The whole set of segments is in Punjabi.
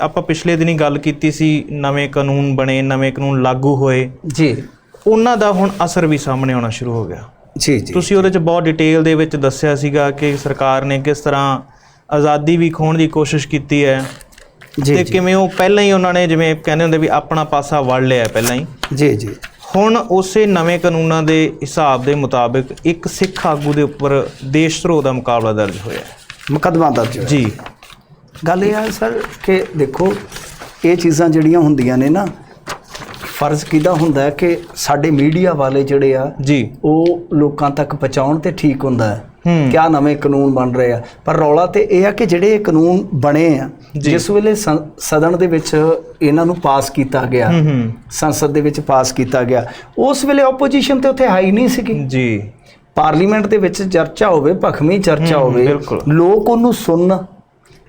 ਆਪਾਂ ਪਿਛਲੇ ਦਿਨੀ ਗੱਲ ਕੀਤੀ ਸੀ ਨਵੇਂ ਕਾਨੂੰਨ ਬਣੇ ਨਵੇਂ ਕਾਨੂੰਨ ਲਾਗੂ ਹੋਏ। ਜੀ। ਉਹਨਾਂ ਦਾ ਹੁਣ ਅਸਰ ਵੀ ਸਾਹਮਣੇ ਆਉਣਾ ਸ਼ੁਰੂ ਹੋ ਗਿਆ। ਜੀ ਜੀ ਤੁਸੀਂ ਉਹਦੇ ਚ ਬਹੁਤ ਡਿਟੇਲ ਦੇ ਵਿੱਚ ਦੱਸਿਆ ਸੀਗਾ ਕਿ ਸਰਕਾਰ ਨੇ ਕਿਸ ਤਰ੍ਹਾਂ ਆਜ਼ਾਦੀ ਵੀ ਖੋਣ ਦੀ ਕੋਸ਼ਿਸ਼ ਕੀਤੀ ਹੈ। ਜੀ ਤੇ ਕਿਵੇਂ ਉਹ ਪਹਿਲਾਂ ਹੀ ਉਹਨਾਂ ਨੇ ਜਿਵੇਂ ਕਹਿੰਦੇ ਹੁੰਦੇ ਵੀ ਆਪਣਾ ਪਾਸਾ ਵੜ ਲਿਆ ਪਹਿਲਾਂ ਹੀ। ਜੀ ਜੀ। ਹੁਣ ਉਸੇ ਨਵੇਂ ਕਾਨੂੰਨਾਂ ਦੇ ਹਿਸਾਬ ਦੇ ਮੁਤਾਬਕ ਇੱਕ ਸਿੱਖ ਆਗੂ ਦੇ ਉੱਪਰ ਦੇਸ਼ ਧਰੋਹ ਦਾ ਮੁਕਾਬਲਾ ਦਰਜ ਹੋਇਆ ਹੈ। ਮੁਕੱਦਮਾ ਦਰਜ ਹੋਇਆ। ਜੀ। ਗੱਲ ਇਹ ਹੈ ਸਰ ਕਿ ਦੇਖੋ ਇਹ ਚੀਜ਼ਾਂ ਜਿਹੜੀਆਂ ਹੁੰਦੀਆਂ ਨੇ ਨਾ ਫਰਜ਼ ਕਿਹਦਾ ਹੁੰਦਾ ਹੈ ਕਿ ਸਾਡੇ ਮੀਡੀਆ ਵਾਲੇ ਜਿਹੜੇ ਆ ਜੀ। ਉਹ ਲੋਕਾਂ ਤੱਕ ਪਹੁੰਚਾਉਣ ਤੇ ਠੀਕ ਹੁੰਦਾ ਹੈ। ਕਿਆ ਨਵੇਂ ਕਾਨੂੰਨ ਬਣ ਰਹੇ ਆ। ਪਰ ਰੌਲਾ ਤੇ ਇਹ ਆ ਕਿ ਜਿਹੜੇ ਇਹ ਕਾਨੂੰਨ ਬਣੇ ਆ। ਜਿਸ ਵੇਲੇ ਸਦਨ ਦੇ ਵਿੱਚ ਇਹਨਾਂ ਨੂੰ ਪਾਸ ਕੀਤਾ ਗਿਆ ਸੰਸਦ ਦੇ ਵਿੱਚ ਪਾਸ ਕੀਤਾ ਗਿਆ ਉਸ ਵੇਲੇ ਆਪੋਜੀਸ਼ਨ ਤੇ ਉੱਥੇ ਹਾਈ ਨਹੀਂ ਸੀਗੀ। ਜੀ। ਪਾਰਲੀਮੈਂਟ ਦੇ ਵਿੱਚ ਚਰਚਾ ਹੋਵੇ ਭਖਵੀਂ ਚਰਚਾ ਹੋਵੇ। ਲੋਕ ਉਹਨੂੰ ਸੁਣਨ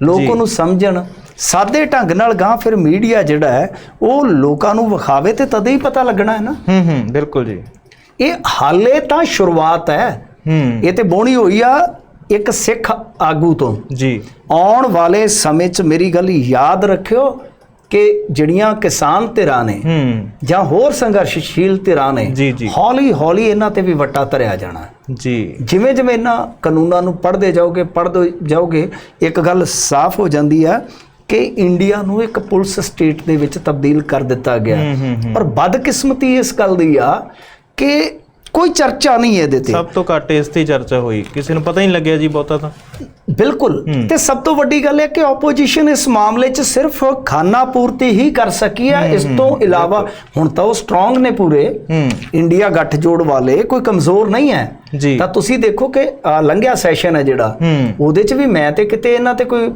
ਲੋਕ। ਉਹਨੂੰ ਸਮਝਣ ਸਾਦੇ ਢੰਗ ਨਾਲ ਗਾਂ ਫਿਰ ਮੀਡੀਆ ਜਿਹੜਾ ਹੈ ਉਹ ਲੋਕਾਂ ਨੂੰ ਵਿਖਾਵੇ ਤੇ ਤਦੇ ਹੀ ਪਤਾ ਲੱਗਣਾ ਹੈ ਨਾ। ਹੂੰ ਹੂੰ ਬਿਲਕੁਲ ਜੀ। ਇਹ ਹਾਲੇ ਤਾਂ ਸ਼ੁਰੂਆਤ ਹੈ। ਹੂੰ। ਇਹ ਤੇ ਬੋਣੀ ਹੋਈ ਆ ਇੱਕ ਸਿੱਖ ਆਗੂ ਤੋਂ। ਜੀ। ਆਉਣ ਵਾਲੇ ਸਮੇਂ 'ਚ ਮੇਰੀ ਗੱਲ ਯਾਦ ਰੱਖਿਓ ਕਿ ਜਿਹੜੀਆਂ ਕਿਸਾਨ ਧਿਰਾਂ ਨੇ ਜਾਂ ਹੋਰ ਸੰਘਰਸ਼ਸ਼ੀਲ ਧਿਰਾਂ ਨੇ। ਹੌਲੀ ਹੌਲੀ ਇਹਨਾਂ ਤੇ ਵੀ ਵੱਟਾ ਧਰਿਆ ਜਾਣਾ ਜੀ ਜਿਵੇਂ ਜਿਵੇਂ ਇਹਨਾਂ ਕਾਨੂੰਨਾਂ ਨੂੰ ਪੜ੍ਹਦੇ ਜਾਓਗੇ ਪੜ੍ਹਦੇ ਜਾਓਗੇ ਇੱਕ ਗੱਲ ਸਾਫ਼ ਹੋ ਜਾਂਦੀ ਹੈ ਕਿ ਇੰਡੀਆ ਨੂੰ ਇੱਕ ਪੁਲਿਸ ਸਟੇਟ ਦੇ ਵਿੱਚ ਤਬਦੀਲ ਕਰ ਦਿੱਤਾ ਗਿਆ। ਪਰ ਬਦਕਿਸਮਤੀ ਇਸ ਗੱਲ ਦੀ ਆ ਕਿ ਕੋਈ ਚਰਚਾ ਨਹੀਂ ਇਹਦੇ ਤੇ। ਸਭ ਤੋਂ ਘੱਟ ਇਸ ਤੇ ਹੀ ਚਰਚਾ ਹੋਈ। ਕਿਸੇ ਨੂੰ ਪਤਾ ਹੀ ਨਹੀਂ ਲੱਗਿਆ ਜੀ ਬਹੁਤਾ ਤਾਂ। ਬਿਲਕੁਲ। ਹੂੰ। ਤੇ ਸਭ ਤੋਂ ਵੱਡੀ ਗੱਲ ਹੈ ਕਿ ਆਪੋਜੀਸ਼ਨ ਇਸ ਮਾਮਲੇ 'ਚ ਸਿਰਫ ਖਾਨਾ ਪੂਰਤੀ ਹੀ ਕਰ ਸਕੀ ਹੈ। ਇਸ ਤੋਂ ਇਲਾਵਾ ਹੁਣ ਤਾਂ ਉਹ ਸਟਰੋਂਗ ਨੇ ਪੂਰੇ। ਹੂੰ। ਇੰਡੀਆ ਗੱਠਜੋੜ ਵਾਲੇ ਕੋਈ ਕਮਜ਼ੋਰ ਨਹੀਂ ਹੈ। ਜੀ। ਤਾਂ ਤੁਸੀਂ ਦੇਖੋ ਕਿ ਲੰਘਿਆ ਸੈਸ਼ਨ ਹੈ ਜਿਹੜਾ। ਹੂੰ। ਉਹਦੇ 'ਚ ਵੀ ਮੈਂ ਤੇ ਕਿਤੇ ਇਹਨਾਂ ਤੇ ਕੋਈ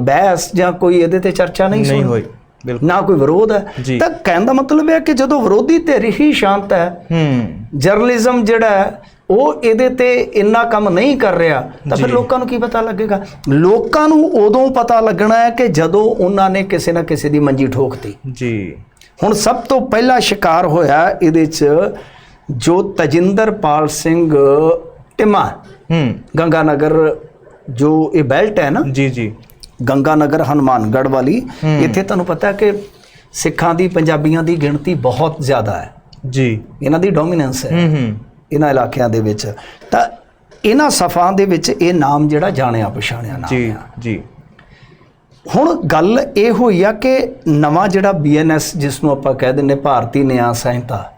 ਬਹਿਸ ਜਾਂ ਕੋਈ ਇਹਦੇ ਤੇ ਚਰਚਾ ਨਹੀਂ ਨਹੀਂ ਸੁਣੀ। ਹੋਈ। ਬਿਲਕੁਲ ਨਾ ਕੋਈ ਵਿਰੋਧ। ਹੈ। ਤਾਂ ਕਹਿਣ ਦਾ ਮਤਲਬ ਇਹ ਹੈ ਕਿ ਜਦੋਂ ਵਿਰੋਧੀ ਧਿਰ ਹੀ ਸ਼ਾਂਤ ਹੈ ਹੂੰ। ਜਰਨਲਿਜ਼ਮ ਜਿਹੜਾ ਹੈ ਉਹ ਇਹਦੇ ਤੇ ਇੰਨਾ ਕੰਮ ਨਹੀਂ ਕਰ ਰਿਹਾ ਤਾਂ ਫਿਰ। ਲੋਕਾਂ ਨੂੰ ਕੀ ਪਤਾ ਲੱਗੇਗਾ? ਲੋਕਾਂ ਨੂੰ ਉਦੋਂ ਪਤਾ ਲੱਗਣਾ ਹੈ ਕਿ ਜਦੋਂ ਉਹਨਾਂ ਨੇ ਕਿਸੇ ਨਾ ਕਿਸੇ ਦੀ ਮੰਜੀ ਠੋਕਤੀ। ਜੀ। ਹੁਣ ਸਭ ਤੋਂ ਪਹਿਲਾ ਸ਼ਿਕਾਰ ਹੋਇਆ ਇਹਦੇ 'ਚ ਜੋ ਤਜਿੰਦਰਪਾਲ ਸਿੰਘ ਟਿਮਾ ਹੂੰ। ਗੰਗਾਨਗਰ ਜੋ ਇਹ ਬੈਲਟ ਹੈ ਨਾ? ਜੀ ਜੀ। ਗੰਗਾਨਗਰ ਹਨੂਮਾਨਗੜ੍ਹ ਵਾਲੀ। ਇੱਥੇ ਤੁਹਾਨੂੰ ਪਤਾ ਹੈ ਕਿ ਸਿੱਖਾਂ ਦੀ ਪੰਜਾਬੀਆਂ ਦੀ ਗਿਣਤੀ ਬਹੁਤ ਜ਼ਿਆਦਾ ਹੈ। ਜੀ। ਇਹਨਾਂ ਦੀ ਡੋਮੀਨੈਂਸ ਹੈ। ਹੂੰ ਹੂੰ। ਇਹਨਾਂ ਇਲਾਕਿਆਂ ਦੇ ਵਿੱਚ। ਤਾਂ ਇਹਨਾਂ ਸਫਾਂ ਦੇ ਵਿੱਚ ਇਹ ਨਾਮ ਜਿਹੜਾ ਜਾਣਿਆ ਪਛਾਣਿਆ ਨਾਮ ਜੀ ਜੀ। ਹੁਣ ਗੱਲ ਇਹ ਹੋਈ ਆ ਕਿ ਨਵਾਂ ਜਿਹੜਾ ਬੀਐਨਐਸ ਜਿਸ ਨੂੰ ਆਪਾਂ ਕਹਿ ਦਿੰਨੇ ਭਾਰਤੀ ਨਿਆਂ ਸੰਹਿਤਾ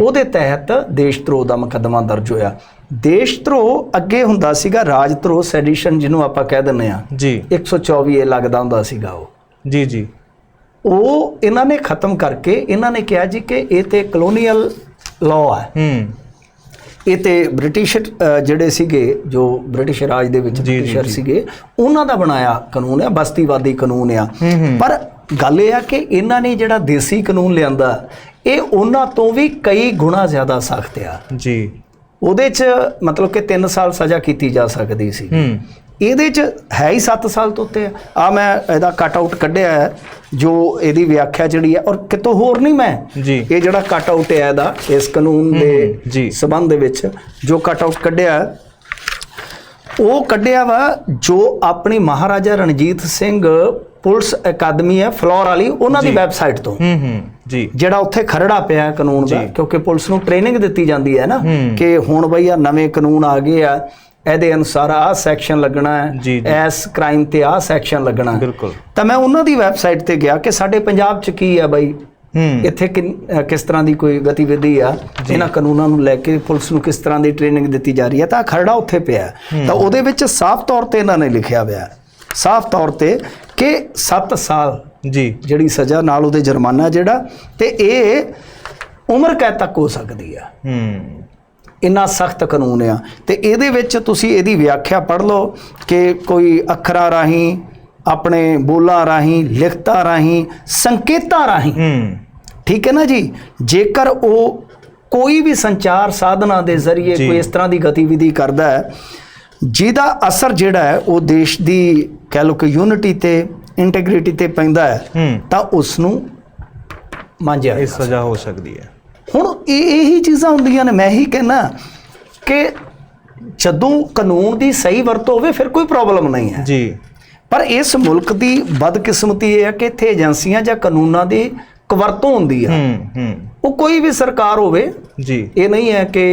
ਉਹਦੇ ਤਹਿਤ ਦੇਸ਼ ਧਰੋਹ ਦਾ ਮੁਕੱਦਮਾ ਦਰਜ ਹੋਇਆ। ਦੇਸ਼ ਧਰੋਹ ਅੱਗੇ ਹੁੰਦਾ ਸੀਗਾ ਰਾਜ ਧਰੋਹ ਸੈਡੀਸ਼ਨ ਜਿਹਨੂੰ ਆਪਾਂ ਕਹਿ ਦਿੰਨੇ ਆ ਜੀ। 124 ਇਹ ਲੱਗਦਾ ਹੁੰਦਾ ਸੀਗਾ ਉਹ। ਜੀ ਜੀ। ਉਹ ਇਹਨਾਂ ਨੇ ਖਤਮ ਕਰਕੇ ਇਹਨਾਂ ਨੇ ਕਿਹਾ ਜੀ ਕਿ ਇਹ ਤੇ ਕਲੋਨੀਅਲ ਲਾਅ ਹੈ। ਹੂੰ। ਇਹ ਤੇ ਬ੍ਰਿਟਿਸ਼ ਜਿਹੜੇ ਸੀਗੇ ਜੋ ਬ੍ਰਿਟਿਸ਼ ਰਾਜ ਦੇ ਵਿੱਚ ਬ੍ਰਿਟਿਸ਼ਰ। ਸੀਗੇ ਉਹਨਾਂ ਦਾ ਬਣਾਇਆ ਕਾਨੂੰਨ ਹੈ ਬਸਤੀਵਾਦੀ ਕਾਨੂੰਨ ਆ। ਪਰ ਗੱਲ ਇਹ ਆ ਕਿ ਇਹਨਾਂ ਨੇ ਜਿਹੜਾ ਦੇਸੀ ਕਾਨੂੰਨ ਲਿਆਂਦਾ ਇਹ ਉਹਨਾਂ ਤੋਂ ਵੀ ਕਈ ਗੁਣਾ ਜ਼ਿਆਦਾ ਸਖਤ ਆ। ਜੀ। ਉਹਦੇ 'ਚ ਮਤਲਬ ਕਿ 3 ਸਾਲ ਸਜ਼ਾ ਕੀਤੀ ਜਾ ਸਕਦੀ ਸੀ। ਹੂੰ। ਇਹਦੇ 'ਚ ਹੈ ਹੀ 7 ਸਾਲ ਤੋਂ ਉੱਤੇ ਆ। ਮੈਂ ਇਹਦਾ ਕੱਟ ਆਊਟ ਕੱਢਿਆ ਹੈ ਜੋ ਇਹਦੀ ਵਿਆਖਿਆ ਜਿਹੜੀ ਹੈ ਔਰ ਕਿਤੋਂ ਹੋਰ ਨਹੀਂ ਮੈਂ। ਜੀ। ਇਹ ਜਿਹੜਾ ਕੱਟ ਆਊਟ ਹੈ ਇਹਦਾ ਇਸ ਕਾਨੂੰਨ ਦੇ। ਸਬੰਧ ਦੇ ਵਿੱਚ ਜੋ ਕੱਟ ਆਊਟ ਕੱਢਿਆ ਉਹ ਕੱਢਿਆ ਵਾ ਜੋ ਆਪਣੀ ਮਹਾਰਾਜਾ ਰਣਜੀਤ ਸਿੰਘ ਪੁਲਿਸ ਅਕਾਦਮੀ ਹੈ ਫਲੋਰ ਵਾਲੀ ਉਹਨਾਂ ਦੀ। ਵੈਬਸਾਈਟ ਤੋਂ। ਹੂੰ ਹੂੰ। ਜੀ ਜਿਹੜਾ ਉੱਥੇ ਖਰੜਾ ਪਿਆ ਹੈ ਕਾਨੂੰਨ ਦਾ। ਕਿਉਂਕਿ ਪੁਲਿਸ ਨੂੰ ਟ੍ਰੇਨਿੰਗ ਦਿੱਤੀ ਜਾਂਦੀ ਹੈ ਨਾ। ਕਿ ਹੁਣ ਬਈ ਆ ਨਵੇਂ ਕਾਨੂੰਨ ਆ ਗਏ ਆ ਇਹਦੇ ਅਨੁਸਾਰ ਆਹ ਸੈਕਸ਼ਨ ਲੱਗਣਾ ਹੈ। ਇਸ ਕ੍ਰਾਈਮ ਤੇ ਆਹ ਸੈਕਸ਼ਨ ਲੱਗਣਾ ਹੈ। ਬਿਲਕੁਲ ਤਾਂ ਮੈਂ ਉਹਨਾਂ ਦੀ ਵੈਬਸਾਈਟ ਤੇ ਗਿਆ ਕਿ ਸਾਡੇ ਪੰਜਾਬ 'ਚ ਕੀ ਆ ਬਈ ਇੱਥੇ ਕਿਸ ਤਰ੍ਹਾਂ ਦੀ ਕੋਈ ਗਤੀਵਿਧੀ ਆ ਇਹਨਾਂ ਕਾਨੂੰਨਾਂ ਨੂੰ ਲੈ ਕੇ ਪੁਲਿਸ ਨੂੰ ਕਿਸ ਤਰ੍ਹਾਂ ਦੀ ਟ੍ਰੇਨਿੰਗ ਦਿੱਤੀ ਜਾ ਰਹੀ ਹੈ ਤਾਂ ਖਰੜਾ ਉੱਥੇ ਪਿਆ। ਤਾਂ ਉਹਦੇ ਵਿੱਚ ਸਾਫ਼ ਤੌਰ ਤੇ ਇਹਨਾਂ ਨੇ ਲਿਖਿਆ ਹੋਇਆ ਹੈ ਸਾਫ਼ ਤੌਰ ਤੇ ਕਿ 7 ਸਾਲ ਜੀ। ਜਿਹੜੀ ਸਜ਼ਾ ਨਾਲ ਉਹਦੇ ਜੁਰਮਾਨਾ ਜਿਹੜਾ ਤੇ ਇਹ ਉਮਰ ਕੈਦ ਤੱਕ ਹੋ ਸਕਦੀ ਆ। ਹੂੰ। ਇੰਨਾ ਸਖਤ ਕਾਨੂੰਨ ਆ। ਤੇ ਇਹਦੇ ਵਿੱਚ ਤੁਸੀਂ ਇਹਦੀ ਵਿਆਖਿਆ ਪੜ੍ਹ ਲਓ ਕਿ ਕੋਈ ਅੱਖਰਾਂ ਰਾਹੀਂ ਆਪਣੇ ਬੋਲਾਂ ਰਾਹੀਂ ਲਿਖਤਾਂ ਰਾਹੀਂ ਸੰਕੇਤਾਂ ਰਾਹੀਂ। ਹੂੰ। ਠੀਕ ਹੈ ਨਾ ਜੀ? ਜੇਕਰ ਉਹ ਕੋਈ ਵੀ ਸੰਚਾਰ ਸਾਧਨਾ ਦੇ ਜ਼ਰੀਏ। ਕੋਈ ਇਸ ਤਰ੍ਹਾਂ ਦੀ ਗਤੀਵਿਧੀ ਕਰਦਾ ਹੈ ਜਿਹਦਾ ਅਸਰ ਜਿਹੜਾ ਹੈ ਉਹ ਦੇਸ਼ ਦੀ ਕਹਿ ਲਓ ਕਿ ਯੂਨਿਟੀ ਤੇ ਇੰਟੈਗ੍ਰਿਟੀ ਤੇ ਪੈਂਦਾ ਹੈ ਤਾਂ ਉਸ ਨੂੰ ਮੰਨਿਆ ਇਹ। ਸਜ਼ਾ ਹੋ ਸਕਦੀ ਹੈ। ਹੁਣ ਇਹ ਇਹੀ ਚੀਜ਼ਾਂ ਹੁੰਦੀਆਂ ਨੇ। ਮੈਂ ਹੀ ਕਹਿਣਾ ਕਿ ਜਦੋਂ ਕਾਨੂੰਨ ਦੀ ਸਹੀ ਵਰਤੋਂ ਹੋਵੇ ਫਿਰ ਕੋਈ ਪ੍ਰੋਬਲਮ ਨਹੀਂ ਹੈ। ਜੀ। ਪਰ ਇਸ ਮੁਲਕ ਦੀ ਬਦਕਿਸਮਤੀ ਇਹ ਹੈ ਕਿ ਇੱਥੇ ਏਜੰਸੀਆਂ ਜਾਂ ਕਾਨੂੰਨਾਂ ਦੀ ਕਵਰਤੋਂ ਹੁੰਦੀ ਆ। ਹੂੰ ਉਹ ਕੋਈ ਵੀ ਸਰਕਾਰ ਹੋਵੇ ਜੀ। ਇਹ ਨਹੀਂ ਹੈ ਕਿ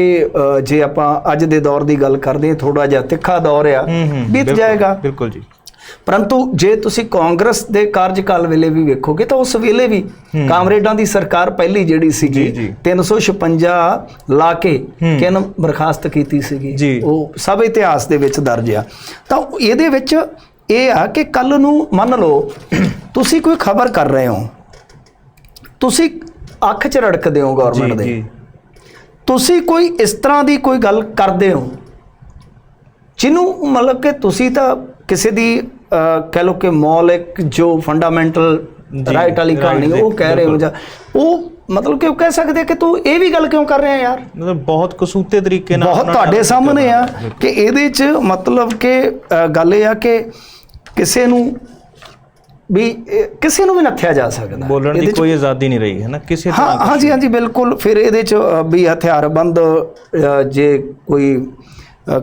ਜੇ ਆਪਾਂ ਅੱਜ ਦੇ ਦੌਰ ਦੀ ਗੱਲ ਕਰਦੇ ਥੋੜਾ ਜਿਹਾ ਤਿੱਖਾ ਦੌਰ ਆ ਬੀਤ ਜਾਏਗਾ। ਬਿਲਕੁਲ ਜੀ। ਪਰੰਤੂ ਜੇ ਤੁਸੀਂ ਕਾਂਗਰਸ ਦੇ ਕਾਰਜਕਾਲ ਵੇਲੇ ਵੀ ਵੇਖੋਗੇ ਤਾਂ ਉਸ ਵੇਲੇ ਵੀ ਕਾਮਰੇਡਾਂ ਦੀ ਸਰਕਾਰ ਪਹਿਲੀ ਜਿਹੜੀ ਸੀਗੀ ਜੀ, ਜੀ। 356 ਲਾ ਕੇ ਕਿਨ ਬਰਖਾਸਤ ਕੀਤੀ ਸੀਗੀ। ਉਹ ਸਭ ਇਤਿਹਾਸ ਦੇ ਵਿੱਚ ਦਰਜ ਆ। ਤਾਂ ਇਹਦੇ ਵਿੱਚ ਇਹ ਆ ਕਿ ਕੱਲ ਨੂੰ ਮੰਨ ਲਓ ਤੁਸੀਂ ਕੋਈ ਖਬਰ ਕਰ ਰਹੇ ਹੋ। ਤੁਸੀਂ ਅੱਖ 'ਚ ਰੜਕਦੇ ਹੋ ਗਵਰਨਮੈਂਟ ਦੇ। ਤੁਸੀਂ ਕੋਈ ਇਸ ਤਰ੍ਹਾਂ ਦੀ ਕੋਈ ਗੱਲ ਕਰਦੇ ਹੋ? ਜਿਹਨੂੰ ਮਤਲਬ ਕਿ ਤੁਸੀਂ ਤਾਂ ਕਿਸੇ ਦੀ ਕਹਿ ਲਓ ਕਿ ਮੌਲਿਕ ਜੋ ਫੰਡਾਮੈਂਟਲ ਰਾਈਟ ਵਾਲੀ ਕਹਾਣੀ ਉਹ ਕਹਿ ਰਹੇ ਹੋ ਜਾਂ ਉਹ ਮਤਲਬ ਕਿ ਉਹ ਕਹਿ ਸਕਦੇ ਕਿ ਤੂੰ ਇਹ ਵੀ ਗੱਲ ਕਿਉਂ ਕਰ ਰਿਹਾ ਯਾਰ? ਮਤਲਬ ਬਹੁਤ ਕਸੂਤੇ ਤਰੀਕੇ ਨਾਲ ਬਹੁਤ ਤੁਹਾਡੇ ਸਾਹਮਣੇ ਆ ਕਿ ਇਹਦੇ 'ਚ ਮਤਲਬ ਕਿ ਗੱਲ ਇਹ ਆ ਕਿ ਕਿਸੇ ਨੂੰ ਵੀ ਕਿਸੇ ਨੂੰ ਵੀ ਨੱਥਿਆ ਜਾ ਸਕਦਾ। ਬੋਲਣ ਦੀ ਕੋਈ ਆਜ਼ਾਦੀ ਨਹੀਂ ਰਹੀ ਹੈ ਨਾ? ਕਿਸੇ ਹਾਂ ਤਰ੍ਹਾਂ ਹਾਂਜੀ ਹਾਂਜੀ ਬਿਲਕੁਲ। ਫਿਰ ਇਹਦੇ ਚ ਵੀ ਹਥਿਆਰਬੰਦ ਜੇ ਕੋਈ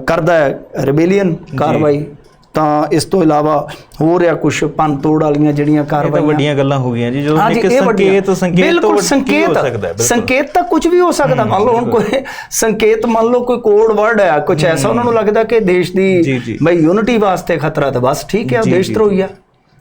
ਕਰਦਾ ਹੈ ਰਿਬੇਲੀਅਨ ਕਾਰਵਾਈ ਤਾਂ ਇਸ ਤੋਂ ਇਲਾਵਾ ਹੋ ਰਿਹਾ ਕੁਝ ਤੋੜ ਵਾਲੀਆਂ ਜਿਹੜੀਆਂ ਇਹ ਕਾਰਵਾਈਆਂ ਵੱਡੀਆਂ ਗੱਲਾਂ ਹੋ ਗਈਆਂ ਜੀ ਜਦੋਂ ਇੱਕ ਸੰਕੇਤ ਸੰਕੇਤ ਤੋਂ ਸੰਕੇਤ ਹੋ ਸਕਦਾ ਹੈ ਬਿਲਕੁਲ। ਸੰਕੇਤ ਤਾਂ ਕੁਝ ਵੀ ਹੋ ਸਕਦਾ ਮੰਨ ਲਓ ਹੁਣ ਕੋਈ ਸੰਕੇਤ ਮੰਨ ਲਓ ਕੋਈ ਕੋਡ ਵਰਡ ਹੈ ਕੁਝ ਐਸਾ ਉਹਨਾਂ ਨੂੰ ਲੱਗਦਾ ਕਿ ਦੇਸ਼ ਦੀ। ਬਈ ਯੂਨਿਟੀ ਵਾਸਤੇ ਖਤਰਾ ਤਾਂ ਬਸ ਠੀਕ ਹੈ ਦੇਸ਼। ਧਰੋਈ ਆ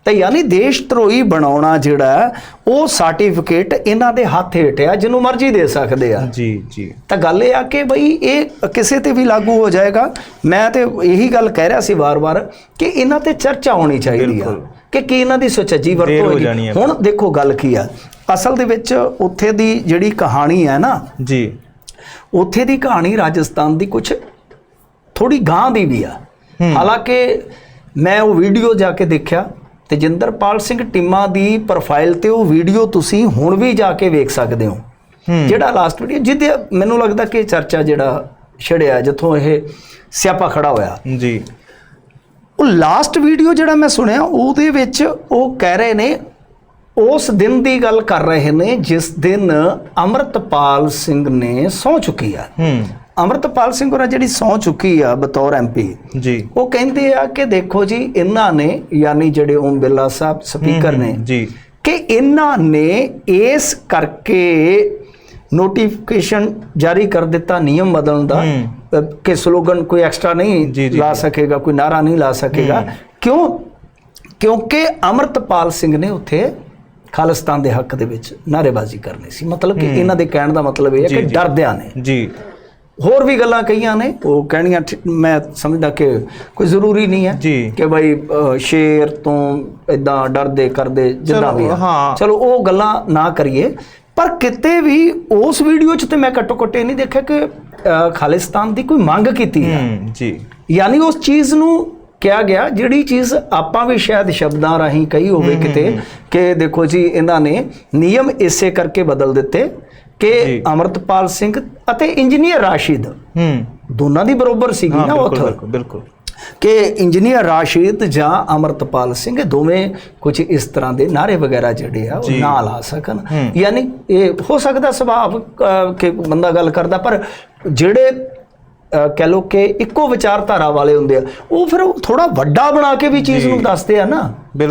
ਤਾਂ ਯਾਨੀ ਦੇਸ਼ ਧਰੋਈ ਬਣਾਉਣਾ ਜਿਹੜਾ ਉਹ ਸਰਟੀਫਿਕੇਟ ਇਹਨਾਂ ਦੇ ਹੱਥ ਹੇਠ ਆ ਜਿਹਨੂੰ ਮਰਜ਼ੀ ਦੇ ਸਕਦੇ ਆ। ਜੀ ਜੀ। ਤਾਂ ਗੱਲ ਇਹ ਆ ਕਿ ਬਈ ਇਹ ਕਿਸੇ ਤੇ ਵੀ ਲਾਗੂ ਹੋ ਜਾਏਗਾ। ਮੈਂ ਤੇ ਇਹੀ ਗੱਲ ਕਹਿ ਰਿਹਾ ਸੀ ਵਾਰ-ਵਾਰ ਕਿ ਇਹਨਾਂ ਤੇ ਚਰਚਾ ਹੋਣੀ ਚਾਹੀਦੀ ਆ। ਕਿ ਕੀ ਇਹਨਾਂ ਦੀ ਸੁਚੱਜੀ ਵਰਤੋਂ ਹੋ ਹੋਏਗੀ। ਹੁਣ ਦੇਖੋ ਗੱਲ ਕੀ ਆ। ਅਸਲ ਦੇ ਵਿੱਚ ਉੱਥੇ ਦੀ ਜਿਹੜੀ ਕਹਾਣੀ ਹੈ ਨਾ ਜੀ। ਉੱਥੇ ਦੀ ਕਹਾਣੀ ਰਾਜਸਥਾਨ ਦੀ ਕੁਝ ਥੋੜੀ ਗਾਂ ਦੀ ਵੀ ਆ। ਹਾਲਾਂਕਿ ਮੈਂ ਉਹ ਵੀਡੀਓ ਜਾ ਕੇ ਦੇਖਿਆ। ਤੇ ਜਿੰਦਰਪਾਲ ਸਿੰਘ ਟਿੰਮਾ ਦੀ ਪ੍ਰੋਫਾਈਲ ਤੇ ਉਹ ਵੀਡੀਓ ਤੁਸੀਂ ਹੁਣ ਵੀ ਜਾ ਕੇ ਵੇਖ ਸਕਦੇ ਹੋ। ਜਿਹੜਾ ਲਾਸਟ ਵੀਡੀਓ ਜਿਹਦੇ ਮੈਨੂੰ ਲੱਗਦਾ ਕਿ ਚਰਚਾ ਜਿਹੜਾ ਛੜਿਆ ਜਿੱਥੋਂ ਇਹ ਸਿਆਪਾ ਖੜਾ ਹੋਇਆ। ਜੀ। ਉਹ ਲਾਸਟ ਵੀਡੀਓ ਜਿਹੜਾ ਮੈਂ ਸੁਣਿਆ ਉਹਦੇ ਵਿੱਚ ਉਹ ਕਹਿ ਰਹੇ ਨੇ ਉਸ ਦਿਨ ਦੀ ਗੱਲ ਕਰ ਰਹੇ ਨੇ ਜਿਸ ਦਿਨ ਅਮਰਤਪਾਲ ਸਿੰਘ ਨੇ ਸਹੁੰ ਚੁੱਕੀ ਆ। ਅਮਰਤਪਾਲ ਸਿੰਘ ਹੋਰਾਂ ਜਿਹੜੀ ਸਹੁੰ ਚੁੱਕੀ ਆ ਬਤੌਰ ਐਮਪੀ ਜੀ। ਉਹ ਕਹਿੰਦੇ ਆ ਕਿ ਦੇਖੋ ਜੀ ਇਹਨਾਂ ਨੇ ਯਾਨੀ ਜਿਹੜੇ ਓਮ ਬਿਰਲਾ ਸਾਹਿਬ ਸਪੀਕਰ ਨੇ ਜੀ। ਕਿ ਇਹਨਾਂ ਨੇ ਇਸ ਕਰਕੇ ਨੋਟੀਫਿਕੇਸ਼ਨ ਜਾਰੀ ਕਰ ਦਿੱਤਾ ਨਿਯਮ ਬਦਲਣ ਦਾ ਕਿ ਸਲੋਗਨ ਕੋਈ ਐਕਸਟਰਾ ਨਹੀਂ ਲਾ। ਸਕੇਗਾ ਕੋਈ ਨਾਰਾ ਨਹੀਂ ਲਾ ਸਕੇਗਾ। ਕਿਉਂ? ਕਿਉਂਕਿ ਅਮਰਤਪਾਲ ਸਿੰਘ ਨੇ ਉੱਥੇ ਖਾਲਿਸਤਾਨ ਦੇ ਹੱਕ ਦੇ ਵਿੱਚ ਨਾਅਰੇਬਾਜ਼ੀ ਕਰਨੀ ਸੀ। ਮਤਲਬ ਕਿ ਇਹਨਾਂ ਦੇ ਕਹਿਣ ਦਾ ਮਤਲਬ ਇਹ ਹੈ ਕਿ। ਡਰਦਿਆਂ ਨੇ। ਜੀ। ਹੋਰ ਵੀ ਗੱਲਾਂ ਕਹੀਆਂ ਨੇ ਉਹ ਕਹਿਣੀਆਂ ਮੈਂ ਸਮਝਦਾ ਕਿ ਕੋਈ ਜ਼ਰੂਰੀ ਨਹੀਂ ਹੈ। ਕਿ ਭਾਈ ਸ਼ੇਰ ਤੋਂ ਇਦਾਂ ਡਰਦੇ ਕਰਦੇ ਜਿੱਦਾਂ ਵੀ। ਚਲੋ ਉਹ ਗੱਲਾਂ ਨਾ ਕਰੀਏ ਪਰ ਕਿਤੇ ਵੀ ਉਸ ਵੀਡੀਓ 'ਚ ਤੇ ਮੈਂ ਘੱਟੋ ਘੱਟ ਇਹ ਨਹੀਂ ਦੇਖਿਆ ਕਿ ਖਾਲਿਸਤਾਨ ਦੀ ਕੋਈ ਮੰਗ ਕੀਤੀ ਹੂੰ ਜੀ ਯਾਨੀ ਉਸ ਚੀਜ਼ ਨੂੰ ਕਿਹਾ ਗਿਆ ਜਿਹੜੀ ਚੀਜ਼ ਆਪਾਂ ਵੀ ਸ਼ਾਇਦ ਸ਼ਬਦਾਂ ਰਾਹੀਂ ਕਹੀ ਹੋਵੇ ਕਿਤੇ ਕਿ ਦੇਖੋ ਜੀ ਇਹਨਾਂ ਨੇ ਨਿਯਮ ਇਸੇ ਕਰਕੇ ਬਦਲ ਦਿੱਤੇ ਕਿ। ਅਮਰਤਪਾਲ ਸਿੰਘ ਅਤੇ ਇੰਜੀਨੀਅਰ ਰਾਸ਼ਿਦ ਹੂੰ ਦੋਨਾਂ ਦੀ ਬਰੋਬਰ ਸੀਗੀ ਨਾ ਉੱਥੇ ਬਿਲਕੁਲ ਬਿਲਕੁਲ ਕਿ ਇੰਜੀਨੀਅਰ ਰਾਸ਼ਿਦ ਜਾਂ ਅਮਰਤਪਾਲ ਸਿੰਘ ਦੋਵੇਂ ਕੁਝ ਇਸ ਤਰ੍ਹਾਂ ਦੇ ਨਾਰੇ ਵਗੈਰਾ ਜਿਹੜੇ ਆ ਉਹ। ਨਾ ਲਾ ਸਕਣ। ਯਾਨੀ ਇਹ ਹੋ ਸਕਦਾ ਸੁਭਾਵ ਅ, ਕਿ ਬੰਦਾ ਗੱਲ ਕਰਦਾ ਪਰ ਜਿਹੜੇ ਕਹਿ ਲੋ ਕਿ ਇੱਕੋ ਵਿਚਾਰਧਾਰਾ ਵਾਲੇ ਹੁੰਦੇ ਆ। ਉਹ ਫਿਰ ਥੋੜਾ ਵੱਡਾ ਬਣਾ ਕੇ ਵੀ ਚੀਜ਼। ਨੂੰ ਦੱਸਦੇ ਆ ਨਾ।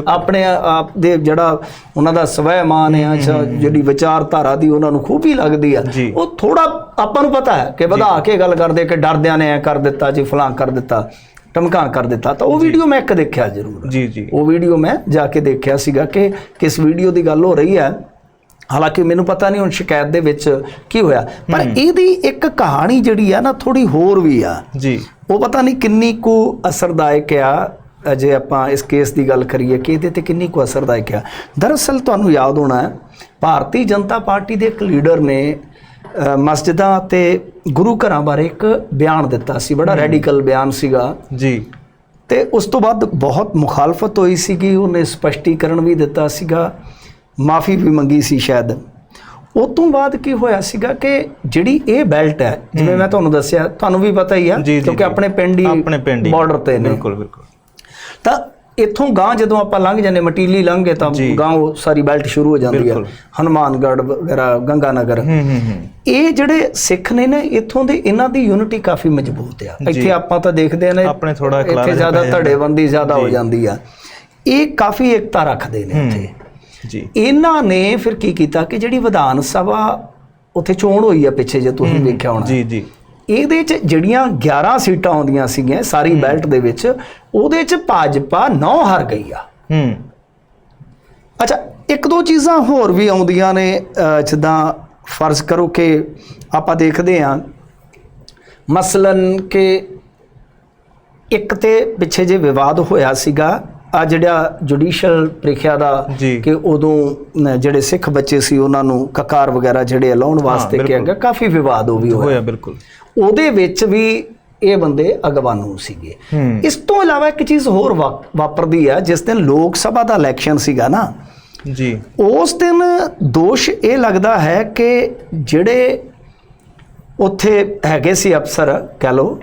ਆਪਣੇ ਆਪ ਦੇ ਜਿਹੜਾ ਉਹਨਾਂ ਦਾ ਸਵੈਮਾਨ ਆ ਜਾਂ ਜਿਹੜੀ ਵਿਚਾਰਧਾਰਾ ਦੀ ਉਹਨਾਂ ਨੂੰ ਖੂਬੀ ਲੱਗਦੀ ਆ। ਉਹ ਥੋੜਾ ਆਪਾਂ ਨੂੰ ਪਤਾ ਹੈ ਕਿ ਵਧਾ ਕੇ ਗੱਲ ਕਰਦੇ ਕਿ ਡਰਦਿਆਂ ਨੇ ਐ ਕਰ ਦਿੱਤਾ ਜੀ ਫਲਾਂ ਕਰ ਦਿੱਤਾ ਟਮਕਾਂ ਕਰ ਦਿੱਤਾ। ਤਾਂ ਉਹ ਵੀਡੀਓ ਮੈਂ ਇੱਕ ਦੇਖਿਆ ਜ਼ਰੂਰ। ਜੀ ਜੀ। ਉਹ ਵੀਡੀਓ ਮੈਂ ਜਾ ਕੇ ਦੇਖਿਆ ਸੀਗਾ ਕਿ ਕਿਸ ਵੀਡੀਓ ਦੀ ਗੱਲ ਹੋ ਰਹੀ ਹੈ। ਹਾਲਾਂਕਿ ਮੈਨੂੰ ਪਤਾ ਨਹੀਂ ਹੁਣ ਸ਼ਿਕਾਇਤ ਦੇ ਵਿੱਚ ਕੀ ਹੋਇਆ ਪਰ ਇਹਦੀ ਇੱਕ ਕਹਾਣੀ ਜਿਹੜੀ ਆ ਨਾ ਥੋੜੀ ਹੋਰ ਵੀ ਆ। ਜੀ। ਉਹ ਪਤਾ ਨਹੀਂ ਕਿੰਨੀ ਕੁ ਅਸਰਦਾਇਕ ਆ। ਜੇ ਆਪਾਂ ਇਸ ਕੇਸ ਦੀ ਗੱਲ ਕਰੀਏ ਕਿ ਇਹਦੇ ਤੇ ਕਿੰਨੀ ਕੁ ਅਸਰਦਾਇਕ ਆ। ਦਰਅਸਲ ਤੁਹਾਨੂੰ ਯਾਦ ਹੋਣਾ ਹੈ ਭਾਰਤੀ ਜਨਤਾ ਪਾਰਟੀ ਦੇ ਇੱਕ ਲੀਡਰ ਨੇ ਮਸਜਿਦਾਂ ਤੇ ਗੁਰੂ ਘਰਾਂ ਬਾਰੇ ਇੱਕ ਬਿਆਨ ਦਿੱਤਾ ਸੀ। ਬੜਾ ਰੈਡੀਕਲ ਬਿਆਨ ਸੀਗਾ। ਜੀ। ਤੇ ਉਸ ਤੋਂ ਬਾਅਦ ਬਹੁਤ ਮੁਖਾਲਫਤ ਹੋਈ ਸੀਗੀ। ਉਹਨੇ ਸਪਸ਼ਟੀਕਰਨ ਵੀ ਦਿੱਤਾ ਸੀਗਾ। ਮਾਫੀ ਵੀ ਮੰਗੀ ਸੀ ਸ਼ਾਇਦ। ਉਹ ਤੋਂ ਬਾਅਦ ਕੀ ਹੋਇਆ ਸੀਗਾ ਕਿ ਜਿਹੜੀ ਇਹ ਬੈਲਟ ਹੈ ਜਿਵੇਂ ਮੈਂ ਤੁਹਾਨੂੰ ਦੱਸਿਆ ਤੁਹਾਨੂੰ ਵੀ ਪਤਾ ਹੀ ਆ ਕਿਉਂਕਿ। ਆਪਣੇ ਪਿੰਡ ਹੀ ਆਪਣੇ ਪਿੰਡ ਹੀ। ਬਾਰਡਰ ਤੇ ਨੇ। ਬਿਲਕੁਲ ਬਿਲਕੁਲ। ਤਾਂ ਇੱਥੋਂ ਗਾਂ ਜਦੋਂ ਆਪਾਂ ਲੰਘ ਜਾਂਦੇ ਮਟੀਲੀ ਲੰਘ ਗਏ ਤਾਂ। ਗਾਂ ਉਹ ਸਾਰੀ ਬੈਲਟ ਸ਼ੁਰੂ ਹੋ ਜਾਂਦੀ ਹੈ। ਹਨੂਮਾਨਗੜ੍ਹ ਵਗੈਰਾ ਗੰਗਾਨਗਰ। ਹੂੰ ਹੂੰ ਹੂੰ। ਇਹ ਜਿਹੜੇ ਸਿੱਖ ਨੇ ਨਾ ਇੱਥੋਂ ਦੇ ਇਹਨਾਂ ਦੀ ਯੂਨਿਟੀ ਕਾਫੀ ਮਜ਼ਬੂਤ ਆ। ਇੱਥੇ ਆਪਾਂ ਤਾਂ ਦੇਖਦੇ ਨੇ ਆਪਣੇ ਇੱਥੇ ਖਿਲਾਰਾ ਜ਼ਿਆਦਾ ਪੈ ਜਾਂਦਾ। ਧੜੇਬੰਦੀ ਜ਼ਿਆਦਾ ਹੋ। ਜਾਂਦੀ ਆ। ਇਹ ਕਾਫੀ ਏਕਤਾ ਰੱਖਦੇ ਨੇ ਉੱਥੇ ਜੀ। ਇਹਨਾਂ ਨੇ ਫਿਰ ਕੀ ਕੀਤਾ ਕਿ ਜਿਹੜੀ ਵਿਧਾਨ ਸਭਾ ਉੱਥੇ ਚੋਣ ਹੋਈ ਆ ਪਿੱਛੇ ਜੇ ਤੁਸੀਂ ਵੇਖਿਆ ਹੋਣਾ। ਜੀ ਜੀ। ਇਹਦੇ ਚ ਜਿਹੜੀਆਂ 11 ਸੀਟਾਂ ਆਉਂਦੀਆਂ ਸੀਗੀਆਂ ਸਾਰੀ ਬੈਲਟ ਦੇ ਵਿੱਚ ਉਹਦੇ ਚ ਭਾਜਪਾ 9 ਹਾਰ ਗਈ ਆ। ਹੂੰ। ਅੱਛਾ ਇੱਕ ਦੋ ਚੀਜ਼ਾਂ ਹੋਰ ਵੀ ਆਉਂਦੀਆਂ ਨੇ ਜਿੱਦਾਂ ਫਰਜ਼ ਕਰੋ ਕਿ ਆਪਾਂ ਦੇਖਦੇ ਹਾਂ ਮਸਲਨ ਕਿ ਇੱਕ ਤੇ ਪਿੱਛੇ ਜੇ ਵਿਵਾਦ ਹੋਇਆ ਸੀਗਾ ਆ ਜਿਹੜਾ ਜੁਡੀਸ਼ੀਅਲ ਪ੍ਰੀਖਿਆ ਦਾ। ਕਿ ਉਦੋਂ ਜਿਹੜੇ ਸਿੱਖ ਬੱਚੇ ਸੀ ਉਹਨਾਂ ਨੂੰ ਕਕਾਰ ਵਗੈਰਾ ਜਿਹੜੇ ਲਾਉਣ ਵਾਸਤੇ ਕਿਹਾ। ਗਿਆ ਕਾਫੀ ਵਿਵਾਦ ਉਹ ਵੀ ਹੋਇਆ ਬਿਲਕੁਲ ਉਹਦੇ ਵਿੱਚ ਵੀ ਇਹ ਬੰਦੇ ਅਗਵਾਨੂ ਸੀਗੇ। ਇਸ ਤੋਂ ਇਲਾਵਾ ਇੱਕ ਚੀਜ਼ ਹੋਰ ਵਾਪਰਦੀ ਆ ਜਿਸ ਦਿਨ ਲੋਕ ਸਭਾ ਦਾ ਇਲੈਕਸ਼ਨ ਸੀਗਾ ਨਾ ਜੀ ਉਸ ਦਿਨ ਦੋਸ਼ ਇਹ ਲੱਗਦਾ ਹੈ ਕਿ ਜਿਹੜੇ ਉੱਥੇ ਹੈਗੇ ਸੀ ਅਫਸਰ ਕਹ ਲੋ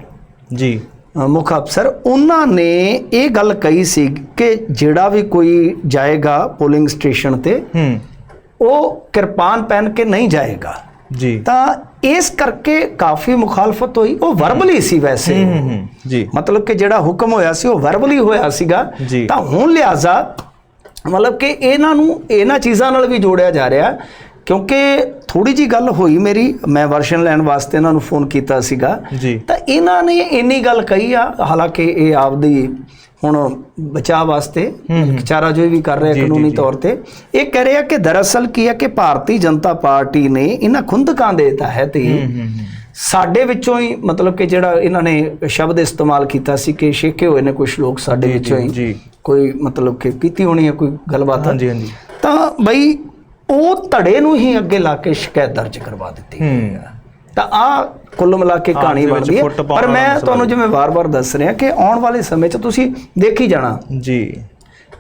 ਜੀ ਮੁੱਖ ਅਫਸਰ ਉਹਨਾਂ ਨੇ ਇਹ ਗੱਲ ਕਹੀ ਸੀ ਕਿ ਜਿਹੜਾ ਵੀ ਕੋਈ ਜਾਏਗਾ ਪੋਲਿੰਗ ਸਟੇਸ਼ਨ ਤੇ ਹੂੰ। ਉਹ ਕਿਰਪਾਨ ਪਹਿਨ ਕੇ ਨਹੀਂ ਜਾਏਗਾ। ਜੀ। ਤਾਂ ਇਸ ਕਰਕੇ ਕਾਫੀ ਮੁਖਾਲਫਤ ਹੋਈ। ਉਹ ਵਰਬਲੀ ਸੀ ਵੈਸੇ। ਹੂੰ ਹੂੰ ਜੀ। ਮਤਲਬ ਕਿ ਜਿਹੜਾ ਹੁਕਮ ਹੋਇਆ ਸੀ ਉਹ ਵਰਬਲੀ ਹੋਇਆ ਸੀਗਾ। ਤਾਂ ਹੁਣ ਲਿਆਜ਼ਾ ਮਤਲਬ ਕਿ ਇਹਨਾਂ ਨੂੰ ਇਹਨਾਂ ਚੀਜ਼ਾਂ ਨਾਲ ਵੀ ਜੋੜਿਆ ਜਾ ਰਿਹਾ। ਕਿਉਂਕਿ ਥੋੜੀ ਜੀ ਗੱਲ ਹੋਈ ਮੇਰੀ ਮੈਂ ਵਰਸ਼ਨ ਲੈਣ ਵਾਸਤੇ ਇਹਨਾਂ ਨੂੰ ਫੋਨ ਕੀਤਾ ਸੀਗਾ ਤਾਂ ਇਹਨਾਂ ਨੇ ਇੰਨੀ ਗੱਲ ਕਹੀ ਆ ਹਾਲਾਂਕਿ ਇਹ ਆਪਦੀ ਹੁਣ ਬਚਾਅ ਵਾਸਤੇ ਚਾਰਾ ਜੋ ਵੀ ਕਰ ਰਿਹਾ ਕਾਨੂੰਨੀ। ਤੌਰ ਤੇ ਇਹ ਕਹਿ ਰਿਹਾ ਕਿ ਦਰਅਸਲ ਕੀ ਹੈ ਕਿ ਭਾਰਤੀ ਜਨਤਾ ਪਾਰਟੀ ਨੇ ਇਹਨਾਂ ਖੁੰਦਕਾਂ ਦੇ ਤਹਿਤ ਹੀ ਹੂੰ। ਸਾਡੇ ਵਿੱਚੋਂ ਹੀ ਮਤਲਬ ਕਿ ਜਿਹੜਾ ਇਹਨਾਂ ਨੇ ਸ਼ਬਦ ਇਸਤੇਮਾਲ ਕੀਤਾ ਸੀ ਕਿ ਛੇਕੇ ਹੋਏ ਨੇ ਕੁਝ ਲੋਕ ਸਾਡੇ ਵਿੱਚੋਂ ਹੀ। ਕੋਈ ਮਤਲਬ ਕਿ ਕੀਤੀ ਹੋਣੀ ਹੈ ਕੋਈ ਗੱਲਬਾਤ ਹਾਂਜੀ ਹਾਂਜੀ ਤਾਂ ਬਈ ਉਹ ਧੜੇ ਨੂੰ ਹੀ ਅੱਗੇ ਲਾ ਕੇ ਸ਼ਿਕਾਇਤ ਦਰਜ ਕਰਵਾ ਦਿੱਤੀ ਤਾਂ ਆ ਕੁੱਲ ਮਿਲਾ ਕੇ ਕਹਾਣੀ ਬਣਦੀ ਹੈ। ਪਰ ਮੈਂ ਤੁਹਾਨੂੰ ਜਿਵੇਂ ਵਾਰ-ਵਾਰ ਦੱਸ ਰਿਹਾ ਕਿ ਆਉਣ ਵਾਲੇ ਸਮੇਂ 'ਚ ਤੁਸੀਂ ਦੇਖੀ ਜਾਣਾ। ਜੀ।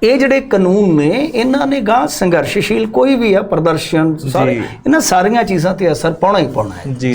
ਇਹ ਜਿਹੜੇ ਕਾਨੂੰਨ ਨੇ ਇਹਨਾਂ ਨੇ ਗਾਂ ਸੰਘਰਸ਼ਸ਼ੀਲ ਕੋਈ ਵੀ ਆ ਪ੍ਰਦਰਸ਼ਨ ਸਾਰੇ। ਇਹਨਾਂ ਸਾਰੀਆਂ ਚੀਜ਼ਾਂ ਤੇ ਅਸਰ ਪਾਉਣਾ ਹੀ ਪਾਉਣਾ ਹੈ। ਜੀ।